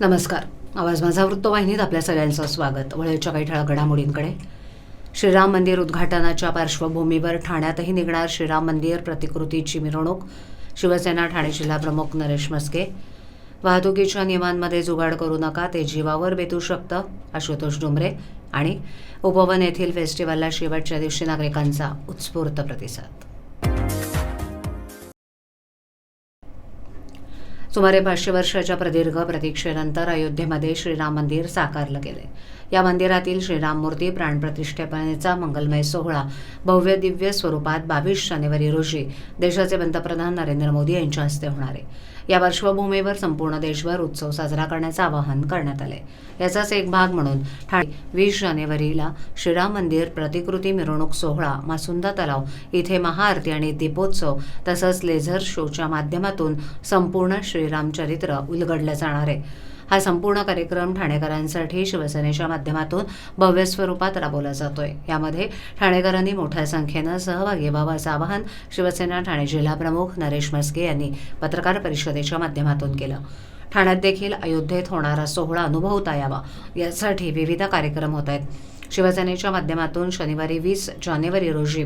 नमस्कार. आवाज माझा वृत्तवाहिनीत आपल्या सगळ्यांचं स्वागत. वळेच्या काही ठळक घडामोडींकडे. श्रीराम मंदिर उद्घाटनाच्या पार्श्वभूमीवर ठाण्यातही निघणार श्रीराम मंदिर प्रतिकृतीची मिरवणूक. शिवसेना ठाणे जिल्हाप्रमुख नरेश मस्के वाहतुकीच्या नियमांमध्ये जुगाड करू नका ते जीवावर बेतू शकतं आशुतोष डुमरे आणि उपवन येथील फेस्टिवलला शेवटच्या दिवशी नागरिकांचा उत्स्फूर्त प्रतिसाद. सुमारे पाचशे वर्षाच्या प्रदीर्घ प्रतीक्षेनंतर अयोध्येमध्ये श्रीराम मंदिर साकारलं गेले या मंदिरातील श्रीराम मूर्ती प्राणप्रतिष्ठेपनेचा मंगलमय सोहळा भव्य दिव्य स्वरूपात बावीस जानेवारी रोजी देशाचे पंतप्रधान नरेंद्र मोदी यांच्या हस्ते होणार आहे. या पार्श्वभूमीवर संपूर्ण देशभर उत्सव साजरा करण्याचं आवाहन करण्यात आले याचाच एक भाग म्हणून ठाणे वीस जानेवारीला श्रीराम मंदिर प्रतिकृती मिरवणूक सोहळा मासुंदा तलाव इथे महाआरती आणि दीपोत्सव तसंच लेझर शोच्या माध्यमातून संपूर्ण श्रीराम चरित्र उलगडलं जाणार आहे. हा संपूर्ण कार्यक्रम ठाणेकरांसाठी शिवसेनेच्या माध्यमातून भव्य स्वरूपात राबवला जातोय. यामध्ये ठाणेकरांनी मोठ्या संख्येनं सहभागी व्हावं असं आवाहन शिवसेना ठाणे जिल्हा प्रमुख नरेश मस्के यांनी पत्रकार परिषदेच्या माध्यमातून केलं. ठाण्यात देखील अयोध्येत होणारा सोहळा अनुभवता यावा यासाठी विविध कार्यक्रम होत आहेत. शिवसेनेच्या माध्यमातून शनिवारी वीस जानेवारी रोजी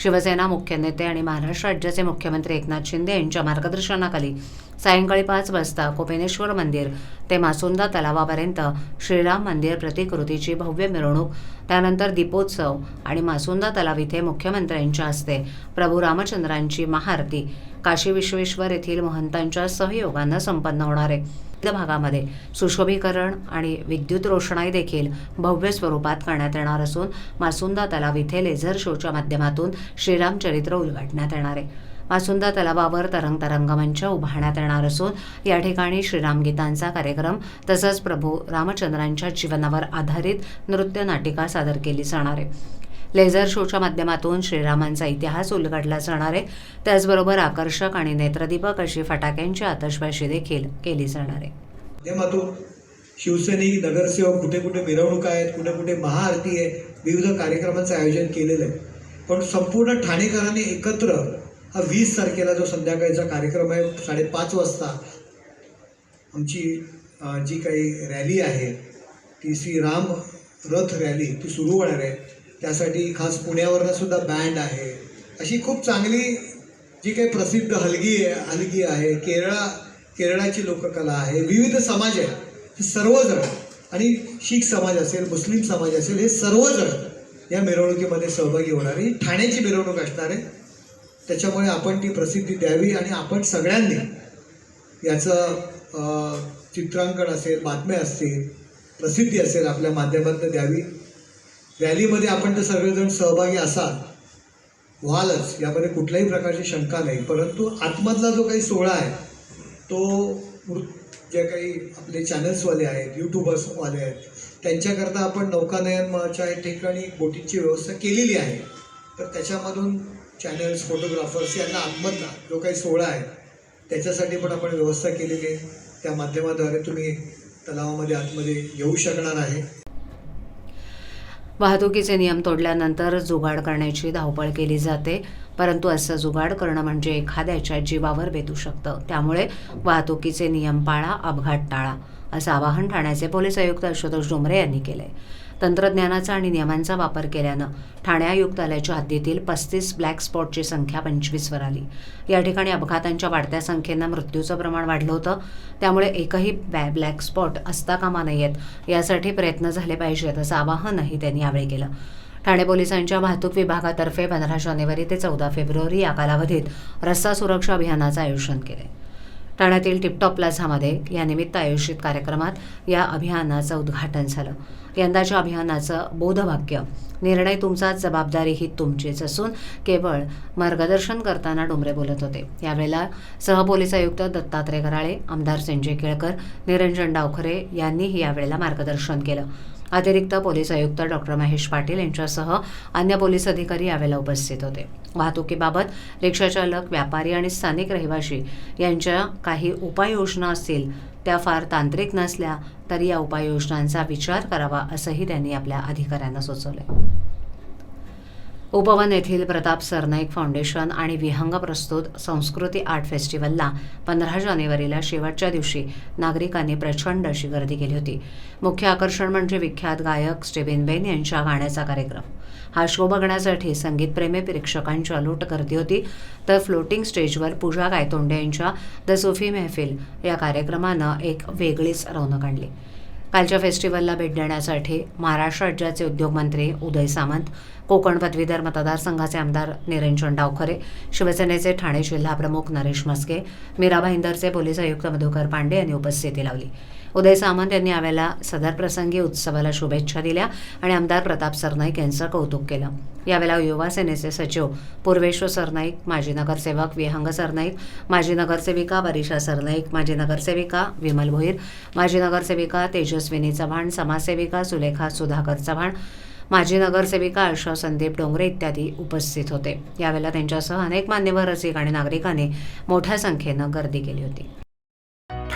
शिवसेना मुख्य नेते आणि महाराष्ट्र राज्याचे मुख्यमंत्री एकनाथ शिंदे यांच्या मार्गदर्शनाखाली सायंकाळी पाच वाजता कोपेनेश्वर मंदिर ते मासुंदा तलावापर्यंत श्रीराम मंदिर प्रतिकृतीची भव्य मिरवणूक त्यानंतर दीपोत्सव आणि मासुंदा तलाव इथे मुख्यमंत्र्यांच्या हस्ते प्रभू रामचंद्रांची महाआरती काशी विश्वेश्वर येथील महंतांच्या सहयोगानं संपन्न होणार आहे. विविध भागामध्ये सुशोभीकरण आणि विद्युत रोषणाई देखील भव्य स्वरूपात करण्यात येणार असून मासुंदा तलाव इथे लेझर शोच्या माध्यमातून श्रीराम चरित्र उलगडण्यात येणार आहे. मासुंदा तलावावर तरंग तरंगमंच उभारण्यात येणार असून या ठिकाणी श्रीराम गीतांचा कार्यक्रम तसंच प्रभू रामचंद्रांच्या जीवनावर आधारित नृत्य नाटिका सादर केली जाणार आहे. लेझर शोच्या माध्यमातून श्रीरामांचा इतिहास उलगडला जाणार आहे. त्याचबरोबर आकर्षक आणि नेत्रदीपक अशी फटाक्यांची आतषबाजी देखील केली जाणार आहे. माध्यमातून शिवसैनिक नगरसेवक कुठे कुठे मिरवणुका आहेत कुठे कुठे महाआरती आहे विविध कार्यक्रमांचं आयोजन केलेलं आहे. पण संपूर्ण ठाणेकरांनी एकत्र हा वीस तारखेला जो संध्याकाळीचा कार्यक्रम आहे साडेपाच वाजता आमची जी काही रॅली आहे ती श्रीराम रथ रॅली ती सुरू होणार आहे. त्यासाठी खास पुण्यावरनं सुद्धा बँड आहे. अशी खूप चांगली जी काही प्रसिद्ध हलगी आहे हलगी आहे केरळा केरळाची लोककला आहे विविध समाज आहे हे सर्वजण आणि शीख समाज असेल मुस्लिम समाज असेल हे सर्वजण या मिरवणुकीमध्ये सहभागी होणार आहे ही ठाण्याची मिरवणूक असणार आहे. त्याच्यामुळे आपण ती प्रसिद्धी द्यावी आणि आपण सगळ्यांनी याचं चित्रांकन असेल बातम्या असतील प्रसिद्धी असेल आपल्या माध्यमातून द्यावी. रॅलीमध्ये आपण तर सगळेजण सहभागी असाल. व्हालच यामध्ये कुठल्याही प्रकारची शंका नाही. परंतु आतमधला जो काही सोहळा आहे तो जे काही आपले चॅनल्सवाले आहेत यूट्यूबर्सवाले आहेत त्यांच्याकरता आपण नौकानयनच्या ठिकाणी बोटींची व्यवस्था केलेली आहे. तर त्याच्यामधून चॅनल्स फोटोग्राफर्स यांना आतमधला जो काही सोहळा आहे त्याच्यासाठी पण आपण व्यवस्था केलेली आहे. त्या माध्यमाद्वारे तुम्ही तलावामध्ये आतमध्ये येऊ शकणार आहे. वाहतुकीचे नियम तोडल्यानंतर जुगाड करण्याची धावपळ केली जाते परंतु असं जुगाड करणं म्हणजे एखाद्याच्या जीवावर बेतू शकतं. त्यामुळे वाहतुकीचे नियम पाळा अपघात टाळा. असं आवाहन ठाण्याचे पोलीस आयुक्त आशुतोष डोंबरे यांनी केले तंत्रज्ञानाचा आणि नियमांचा वापर केल्यानं ठाणे आयुक्तालयाच्या हद्दीतील पस्तीस ब्लॅक स्पॉटची संख्या पंचवीसवर आली. या ठिकाणी अपघातांच्या वाढत्या संख्येनं मृत्यूचं प्रमाण वाढलं होतं. त्यामुळे एकही बॅ ब्लॅक स्पॉट असता कामा नयेत. यासाठी प्रयत्न झाले पाहिजेत असं आवाहनही त्यांनी यावेळी केलं. ठाणे पोलिसांच्या वाहतूक विभागातर्फे पंधरा जानेवारी ते चौदा फेब्रुवारी या कालावधीत रस्ता सुरक्षा अभियानाचं आयोजन आहे ठाण्यातील टिपटॉप प्लाझामध्ये यानिमित्त आयोजित कार्यक्रमात या अभियानाचं उद्घाटन झालं. यंदाच्या अभियानाचं बोधवाक्य निर्णय तुमचा जबाबदारी ही तुमचीच असून केवळ मार्गदर्शन करताना डोंबरे बोलत होते. यावेळेला सहपोलीस आयुक्त दत्तात्रय कराळे आमदार संजय केळकर निरंजन डावखरे यांनीही यावेळेला मार्गदर्शन केलं. अतिरिक्त पोलीस आयुक्त डॉक्टर महेश पाटील यांच्यासह अन्य पोलीस अधिकारी यावेळेला उपस्थित होते. वाहतुकीबाबत रिक्षाचालक व्यापारी आणि स्थानिक रहिवाशी यांच्या काही उपाययोजना असतील त्या फार तांत्रिक नसल्या तरी या उपाययोजनांचा विचार करावा असंही त्यांनी आपल्या अधिकाऱ्यांना सुचवलं. उपवन येथील प्रताप सरनाईक फाउंडेशन आणि विहंग प्रस्तुत संस्कृती आर्ट फेस्टिवलला पंधरा जानेवारीला शेवटच्या दिवशी नागरिकांनी प्रचंड अशी गर्दी केली होती. मुख्य आकर्षण म्हणजे विख्यात गायक स्टेबिन बेन यांच्या गाण्याचा कार्यक्रम. हा शो बघण्यासाठी संगीतप्रेमी प्रेक्षकांच्या लूट गर्दी होती. तर फ्लोटिंग स्टेजवर पूजा गायतोंडे यांच्या द सोफी मेहफिल या कार्यक्रमानं एक वेगळीच रौनक आणली. कालच्या फेस्टिवलला भेट देण्यासाठी महाराष्ट्र राज्याचे उद्योगमंत्री उदय सामंत कोकण पदवीधर मतदारसंघाचे आमदार निरंजन डावखरे शिवसेनेचे ठाणे जिल्हाप्रमुख नरेश मस्के मीरा भाईंदरचे पोलीस आयुक्त मधुकर पांडे यांनी उपस्थिती लावली. उदय सामंत यांनी यावेळेला सदर प्रसंगी उत्सवाला शुभेच्छा दिल्या आणि आमदार प्रताप सरनाईक यांचं कौतुक केलं. यावेळेला युवा सेनेचे सचिव पूर्वेश्वर सरनाईक माजी नगरसेवक विहंग सरनाईक माजी नगरसेविका बरिषा सरनाईक माजी नगरसेविका विमल भोईर माजी नगरसेविका तेजस्विनी चव्हाण समाजसेविका सुलेखा सुधाकर चव्हाण माजी नगरसेविका आशा संदीप डोंगरे इत्यादी उपस्थित होते. यावेळेला त्यांच्यासह अनेक मान्यवर रसिक आणि नागरिकांनी मोठ्या संख्येनं गर्दी केली होती.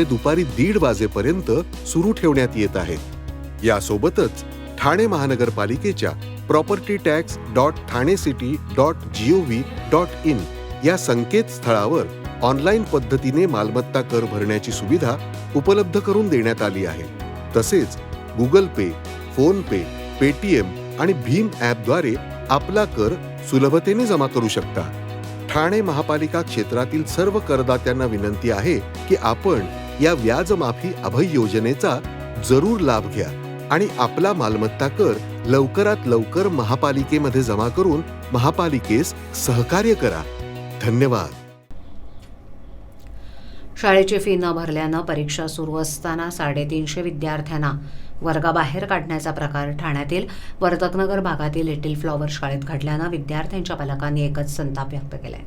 ते दुपारी दीड वाजेपर्यंत सुरू ठेवण्यात येत आहेत. यासोबतच ठाणे महानगरपालिकेच्या property tax dot Thane city dot G O V dot in या संकेतस्थळावर ऑनलाईन पद्धतीने मालमत्ता कर भरण्याची सुविधा उपलब्ध करून देण्यात आली आहे. तसेच Google Pay PhonePe Paytm आणि भीम ॲपद्वारे आपला कर सुलभतेने जमा करू शकता. ठाणे महापालिका क्षेत्रातील सर्व करदात्यांना विनंती आहे की आपण या व्याज माफी अभय योजनेचा जरूर लाभ घ्या आणि आपला मालमत्ता कर लवकरात लवकर महापालिकेमध्ये जमा करून महापालिकेस सहकार्य करा. धन्यवाद. शाळेची फी न भरल्यानं परीक्षा सुरू असताना साडेतीनशे विद्यार्थ्यांना वर्गाबाहेर काढण्याचा प्रकार ठाण्यातील वर्तकनगर भागातील लिटिल फ्लॉवर शाळेत घडल्यानं विद्यार्थ्यांच्या पालकांनी एकच संताप व्यक्त केलाय.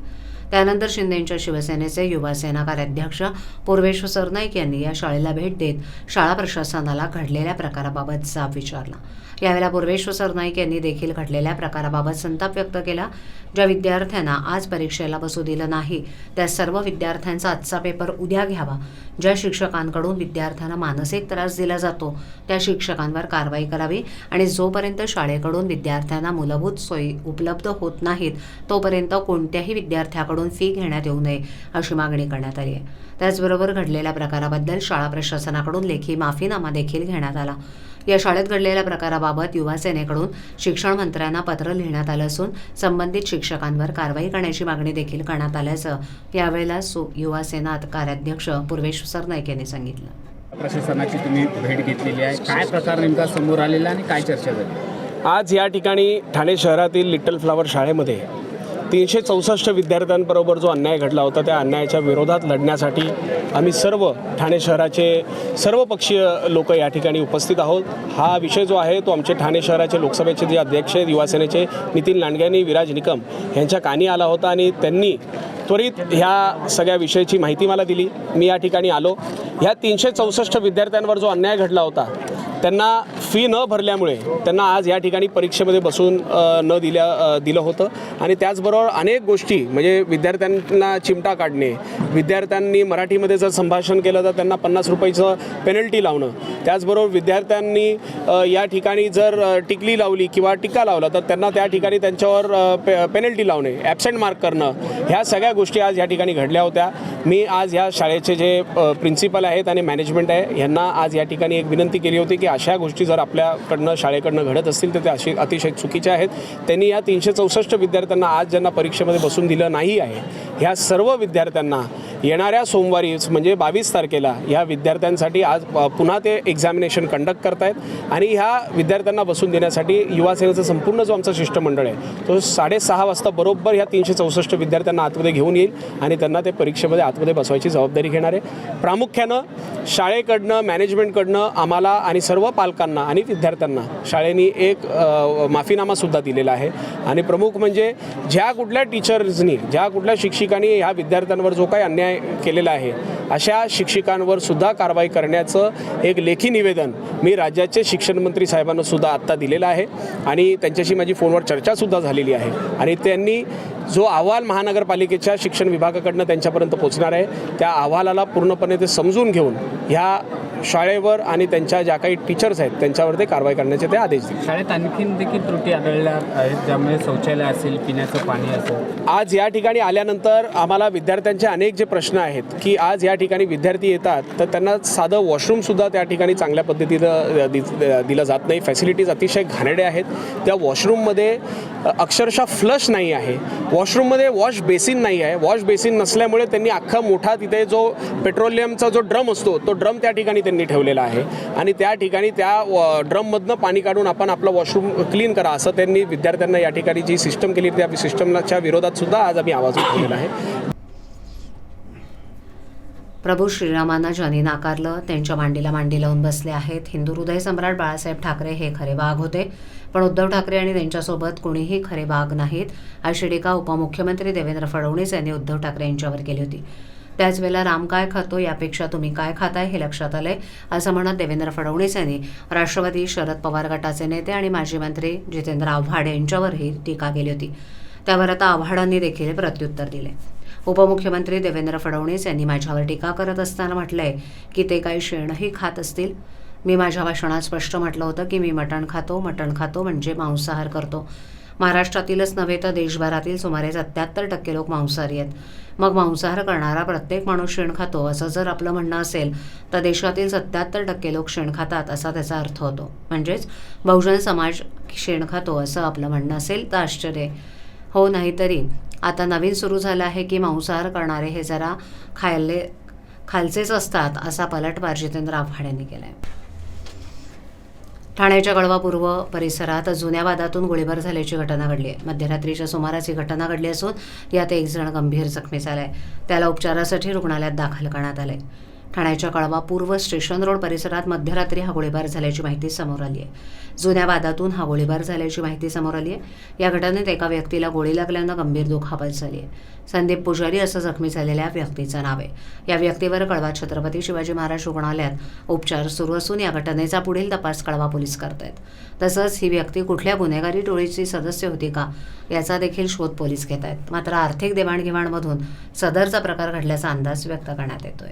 त्यानंतर शिंदेच्या शिवसेनेचे युवा सेना कार्याध्यक्ष पूर्वेश्वर सरनाईक यांनी या शाळेला भेट देत शाळा प्रशासनाला घडलेल्या प्रकाराबाबत जाब विचारला. यावेळेला पूर्वेश्वर सरनाईक यांनी देखील घडलेल्या प्रकाराबाबत संताप व्यक्त केला. ज्या विद्यार्थ्यांना आज परीक्षेला बसू दिलं नाही त्या सर्व विद्यार्थ्यांचा आजचा पेपर उद्या घ्यावा. ज्या शिक्षकांकडून विद्यार्थ्यांना मानसिक त्रास दिला जातो त्या शिक्षकांवर कारवाई करावी आणि जोपर्यंत शाळेकडून विद्यार्थ्यांना मूलभूत सोयी उपलब्ध होत नाहीत तोपर्यंत कोणत्याही विद्यार्थ्याकडून फी घेण्यात येऊ नये अशी मागणी करण्यात आली आहे. त्याचबरोबर घडलेल्या प्रकाराबद्दल शाळा प्रशासनाकडून लेखी माफीनामा देखील घेण्यात आला. या शाळेत घडलेल्या प्रकाराबाबत युवा सेनेकडून शिक्षण मंत्र्यांना पत्र लिहिण्यात आलं असून संबंधित शिक्षकांवर कारवाई करण्याची मागणी देखील करण्यात आल्याचं यावेळेला सु युवा सेना कार्याध्यक्ष पूर्वेश सरनाईक यांनी सांगितलं. प्रशासनाची तुम्ही भेट घेतलेली आहे. काय प्रकार नेमका समोर आलेला आणि काय चर्चा झाली? आज या ठिकाणी ठाणे शहरातील लिटल फ्लॉवर शाळेमध्ये तीनशे चौसष्ट विद्यार्थ्यांबरोबर जो अन्याय घडला होता त्या अन्यायाच्या विरोधात लढण्यासाठी आम्ही सर्व ठाणे शहराचे सर्व पक्षीय लोक या ठिकाणी उपस्थित आहोत. हा विषय जो आहे तो आमचे ठाणे शहराचे लोकसभेचे जे अध्यक्ष आहेत युवासेनेचे नितीन लांडगे आणि विराज निकम यांच्या कानी आला होता आणि त्यांनी त्वरित ह्या सगळ्या विषयाची माहिती मला दिली. मी या ठिकाणी आलो. ह्या तीनशे चौसष्ट विद्यार्थ्यांवर जो अन्याय घडला होता त्यांना फी न भरल्यामुळे त्यांना आज या ठिकाणी परीक्षेमध्ये बसून न दिल्या दिलं होतं. आणि त्याचबरोबर अनेक गोष्टी म्हणजे विद्यार्थ्यांना चिमटा काढणे विद्यार्थ्यांनी मराठीमध्ये जर संभाषण केलं तर त्यांना पन्नास रुपयाचं पेनल्टी लावणं. त्याचबरोबर विद्यार्थ्यांनी या ठिकाणी जर टिकली लावली किंवा टिका लावला तर त्यांना त्या ठिकाणी त्यांच्यावर पे पेनल्टी लावणे ॲबसेंट मार्क करणं ह्या सगळ्या गोष्टी आज या ठिकाणी घडल्या होत्या. मी आज ह्या शाळेचे जे प्रिन्सिपल आहेत आणि मॅनेजमेंट आहे यांना आज या ठिकाणी एक विनंती केली होती की अशा गोष्टी जर आपल्याकडनं शाळेकडनं घडत असतील तर ते अशी अतिशय चुकीच्या आहेत. त्यांनी या तीनशे चौसष्ट विद्यार्थ्यांना आज ज्यांना परीक्षेमध्ये बसून दिलं नाही आहे ह्या सर्व विद्यार्थ्यांना येणाऱ्या सोमवारीच म्हणजे बावीस तारखेला ह्या विद्यार्थ्यांसाठी आज पुन्हा ते एक्झामिनेशन कंडक्ट करतायत. आणि ह्या विद्यार्थ्यांना बसून देण्यासाठी युवासेनेचा संपूर्ण जो आमचा शिष्टमंडळ आहे तो साडेसहा वाजता बरोबर ह्या तीनशे चौसष्ट विद्यार्थ्यांना आतमध्ये घेऊन येईल आणि त्यांना ते परीक्षेमध्ये आतमध्ये बसवायची जबाबदारी घेणार आहे. प्रामुख्यानं शाळेकडनं मॅनेजमेंटकडनं आम्हाला आणि सर्व पालकांना आणि विद्यार्थ्यांना शाळेनी एक माफीनामासुद्धा दिलेला आहे. आणि प्रमुख म्हणजे ज्या कुठल्या टीचर्सनी ज्या कुठल्या शिक्षिकांनी ह्या विद्यार्थ्यांवर जो काही अन्याय केलेला आहे अशा शिक्षिकांवर सुद्धा कारवाई करण्याचं एक लेखी निवेदन मी राज्याचे शिक्षण मंत्री साहेबांना सुद्धा आत्ता दिलेलं आहे. आणि त्यांच्याशी माझी फोनवर चर्चासुद्धा झालेली आहे. आणि त्यांनी जो अहवाल महानगरपालिकेच्या शिक्षण विभागाकडनं त्यांच्यापर्यंत पोचणार आहे त्या अहवालाला पूर्णपणे ते समजून घेऊन ह्या शाळेवर आणि त्यांच्या ज्या काही टीचर्स आहेत त्यांच्यावर ते कारवाई करण्याचे ते आदेश दिले. शाळेत आणखीन देखील त्रुटी आढळल्या आहेत ज्यामुळे शौचालय असेल पिण्याचं पाणी असेल. आज या ठिकाणी आल्यानंतर आम्हाला विद्यार्थ्यांचे अनेक जे प्रश्न आहेत की आज या ठिकाणी विद्यार्थी येतात तर त्यांना साधं वॉशरूमसुद्धा त्या ठिकाणी चांगल्या पद्धतीनं दिलं जात नाही. फॅसिलिटीज अतिशय घाणेड्या आहेत. त्या वॉशरूममध्ये अक्षरशः फ्लश नाही आहे. वॉशरूममध्ये वॉश बेसिन नाही आहे. वॉश बेसिन नसल्यामुळे त्यांनी अख्खा मोठा तिथे जो पेट्रोलियमचा जो ड्रम असतो तो ड्रम त्या ठिकाणी त्यांनी ठेवलेला आहे. आणि त्या ठिकाणी त्या ड्रममधनं पाणी काढून आपण आपलं वॉशरूम क्लीन करा असं त्यांनी विद्यार्थ्यांना या ठिकाणी जी सिस्टम केली त्या सिस्टमच्या विरोधात सुद्धा आज आम्ही आवाज उठवलेला आहे. प्रभू श्रीरामांना ज्यांनी नाकारलं त्यांच्या मांडीला मांडी लावून बसले आहेत. हिंदू हृदय सम्राट बाळासाहेब ठाकरे हे खरे वाघ होते. पण उद्धव ठाकरे आणि त्यांच्यासोबत कोणीही खरे वाघ नाहीत. अशी टीका उपमुख्यमंत्री देवेंद्र फडणवीस यांनी उद्धव ठाकरे यांच्यावर केली होती. त्याच वेळेला राम काय खातो यापेक्षा तुम्ही काय खाताय हे लक्षात आलंय. असं म्हणत देवेंद्र फडणवीस यांनी राष्ट्रवादी शरद पवार गटाचे नेते आणि माजी मंत्री जितेंद्र आव्हाड यांच्यावरही टीका केली होती. त्यावर आता आव्हाडांनी देखील प्रत्युत्तर दिले. उपमुख्यमंत्री देवेंद्र फडणवीस यांनी माझ्यावर टीका करत असताना म्हटलंय की ते काही शेणही खात असतील. मी माझ्या भाषणात स्पष्ट म्हटलं होतं की मी मटण खातो मटण खातो म्हणजे मांसाहार करतो. महाराष्ट्रातीलच नव्हे तर देशभरातील सुमारे सत्याहत्तर टक्के लोक मांसाहारी आहेत. मग मांसाहार करणारा प्रत्येक माणूस शेण खातो असं जर आपलं म्हणणं असेल तर देशातील सत्याहत्तर टक्के लोक शेण खातात असा त्याचा अर्थ होतो. म्हणजेच बहुजन समाज शेण खातो असं आपलं म्हणणं असेल तर आश्चर्य. हो नाहीतरी. आता नवीन सुरू झालं आहे की मांसाहार करणारे हे जरा खायले खालचेच असतात असा पलटवार जितेंद्र आव्हाड यांनी केला आहे ठाण्याच्या कळवा पूर्व परिसरात जुन्या वादातून गोळीबार झाल्याची घटना घडली आहे. मध्यरात्रीच्या सुमारास ही घटना घडली असून यात एक जण गंभीर जखमी झालाय. त्याला उपचारासाठी रुग्णालयात दाखल करण्यात आलंय. ठाण्याच्या कळवा पूर्व स्टेशन रोड परिसरात मध्यरात्री हा गोळीबार झाल्याची माहिती समोर आली आहे. जुन्या वादातून हा गोळीबार झाल्याची माहिती समोर आली आहे. या घटनेत एका व्यक्तीला गोळी लागल्यानं गंभीर दुखापत झाली आहे. संदीप पुजारी असं जखमी झालेल्या व्यक्तीचं नाव आहे. या व्यक्तीवर कळवा छत्रपती शिवाजी महाराज रुग्णालयात उपचार सुरू असून या घटनेचा पुढील तपास कळवा पोलीस करतायत. तसंच ही व्यक्ती कुठल्या गुन्हेगारी टोळीची सदस्य होती का याचा देखील शोध पोलीस घेत आहेत मात्र आर्थिक देवाणघेवाणमधून सदरचा प्रकार घडल्याचा अंदाज व्यक्त करण्यात येतोय.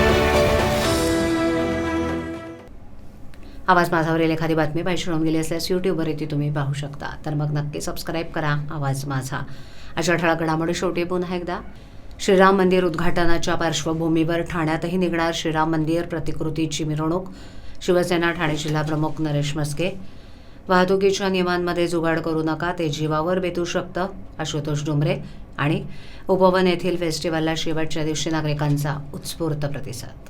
आवाज माझावरील एखादी बातमी पाहिजे होऊन गेली असल्यास यूट्यूबवर ती तुम्ही पाहू शकता. तर मग नक्की सबस्क्राईब करा आवाज माझा. अशा ठळक घडामोडी शेवटी पुन्हा एकदा. श्रीराम मंदिर उद्घाटनाच्या पार्श्वभूमीवर ठाण्यातही निघणार श्रीराम मंदिर प्रतिकृतीची मिरवणूक. शिवसेना ठाणे जिल्हा प्रमुख नरेश मस्के वाहतुकीच्या नियमांमध्ये जुगाड करू नका ते जीवावर बेतू शकतं आशुतोष डुमरे आणि उपवन येथील फेस्टिवलला शेवटच्या दिवशी नागरिकांचा उत्स्फूर्त प्रतिसाद.